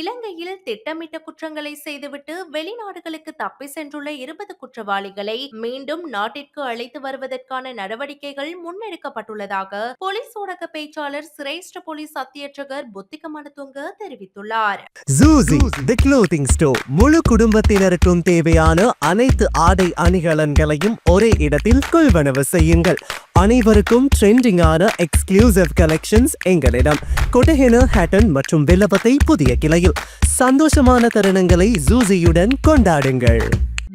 இலங்கையில் திட்டமிட்ட குற்றங்களை செய்துவிட்டு வெளிநாடுகளுக்கு தப்பி சென்றுள்ள இருபது குற்றவாளிகளை மீண்டும் நாட்டிற்கு அழைத்து வருவதற்கான நடவடிக்கைகள் முன்னெடுக்கப்பட்டுள்ளதாக போலீஸ் ஊடக பேச்சாளர் சிரேஷ்ட போலீஸ் அத்தியட்சகர் புத்திக மனதுங்க தெரிவித்துள்ளார். ஸ்டோர் முழு குடும்பத்தினருக்கும் தேவையான அனைத்து ஆடை அணிகலன்களையும் ஒரே இடத்தில் கொள்வனவு செய்யுங்கள். அனைவருக்கும் ட்ரெண்டிங்கான எக்ஸ்க்ளூசிவ் கலெக்ஷன்ஸ் எங்களிடம். கொட்டஹென ஹேட்டன் மற்றும் வில்லபத்தை புதிய கிளை வகையில் சந்தோஷமான தருணங்களை ஜூசியுடன் கொண்டாடுங்கள்.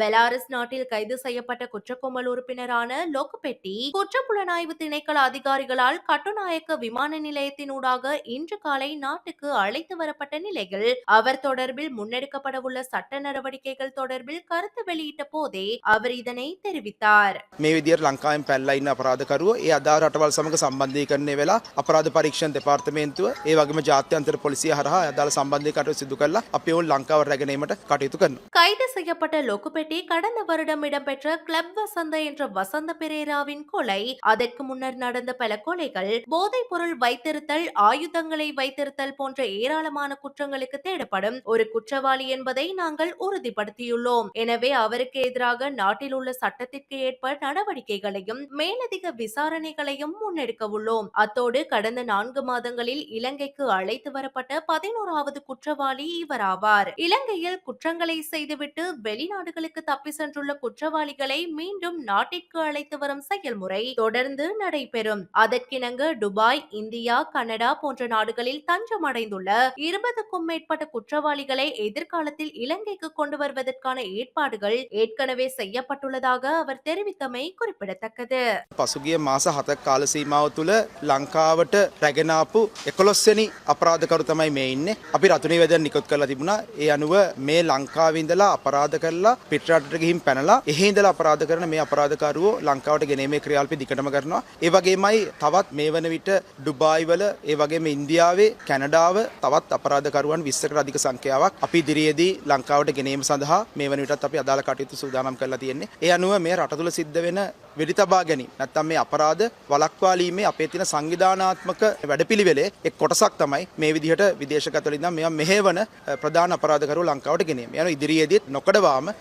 பெலாரஸ் நாட்டில் கைது செய்யப்பட்ட குற்றக்கும்பல் உறுப்பினரான லோக்குபெட்டி குற்றப்புலனாய்வு திணைக்கள அதிகாரிகளால் கட்டுநாயக்க விமான நிலையத்தினூடாக இன்று காலை நாட்டுக்கு அழைத்து வரப்பட்ட நிலையில் அவர் தொடர்பில் முன்னெடுக்கப்படவுள்ள சட்ட நடவடிக்கைகள் தொடர்பில் கருத்து வெளியிட்ட போதே அவர் இதனை தெரிவித்தார் මේ විදියට ලංකාවෙන් පැල්ලා ඉන්න අපරාධකරුව ඒ අදාළ රටවල් සමග සම්බන්ධීකරණය වෙලා අපරාධ පරීක්ෂණ දෙපාර්තමේන්තුව ඒ වගේම ජාත්‍යන්තර පොලිසිය හරහා අදාළ සම්බන්ධී කටයුතු සිදු කරලා අපි ඔවුන් ලංකාව රැගෙනීමට කටයුතු කරනවා. கைது செய்யப்பட்ட லொக்குபெட்டி கடந்த வருடம் இடம்பெற்ற கிளப் வசந்த என்ற வசந்த பெரேராவின் கொலை. அதற்கு முன்னர் நடந்த பல கொலைகள் போதைப் பொருள் வைத்திருத்தல் ஆயுதங்களை வைத்திருத்தல் போன்ற ஏராளமான குற்றங்களுக்கு தேடப்படும். ஒரு குற்றவாளி என்பதை நாங்கள் உறுதிப்படுத்தியுள்ளோம். எனவே அவருக்கு எதிராக நாட்டில் உள்ள சட்டத்திற்கு ஏற்ப நடவடிக்கைகளையும் மேலதிக விசாரணைகளையும் முன்னெடுக்க உள்ளோம். அத்தோடு கடந்த நான்கு மாதங்களில் இலங்கைக்கு அழைத்து வரப்பட்ட பதினோராவது குற்றவாளி இவராவார். இலங்கையில் குற்றங்களை செய்துவிட்டு வெளிநாடுகளுக்கு தப்பி சென்றுள்ள குற்றவாளிகளை மீண்டும் நாட்டிற்கு அழைத்து வரும் செயல்முறை தொடர்ந்து நடைபெறும் அதற்கிணங்க துபாய் இந்தியா கனடா போன்ற நாடுகளில் தஞ்சம் அடைந்துள்ள இருபதுக்கும் மேற்பட்ட குற்றவாளிகளை எதிர்காலத்தில் இலங்கைக்கு கொண்டு வருவதற்கான ஏற்பாடுகள் ஏற்கனவே செய்யப்பட்டுள்ளதாக அவர் தெரிவித்தமை குறிப்பிடத்தக்கது පසුගිය මාස හතක් කාල සීමාව තුළ ලංකාවට රැගෙනාපු එකොළොස්සනි අපරාධකරු තමයි මේ ඉන්න අපි රතුනි වැදන් නිකොත් කරලා තිබුණා ඒ අනුව මේ ලංකාවින්දලා අපරාධ කරලා පිටරටට ගිහින් පැනලා එහෙඉදලා අපරාධ කරන මේ අපරාධකරුවෝ ලංකාවට ගෙනීමේ ක්‍රියාල්පි දිකටම කරනවා ඒ වගේමයි තවත් මේ වන විට ඩුබායිවල ඒ වගේම ඉන්දියාවේ කැනඩාව තවත් අපරාධකරුවන් විස්සකට අධික සංඛ්‍යාවක් අපි ඉදිරියේදී ලංකාවට ගෙනීම සඳහා මේ වන විටත් අපි අදාළ කටයුතු සූදානම් කරලා තියෙන්නේ ඒ අනුව මේ රට තුළ සිද්ධ වෙන වෙඩි තබා ගැනීම නැත්තම් මේ අපරාධ වළක්වාලීමේ අපේ තියෙන සංවිධානාත්මක වැඩපිළිවෙලේ එක් කොටසක් තමයි මේ විදිහට විදේශගත වලින් මේවා මෙහෙවන ප්‍රධාන අපරාධකරු ලංකාවට ගෙනීම. යන ඉදිරියේදීත් නොකඩවාම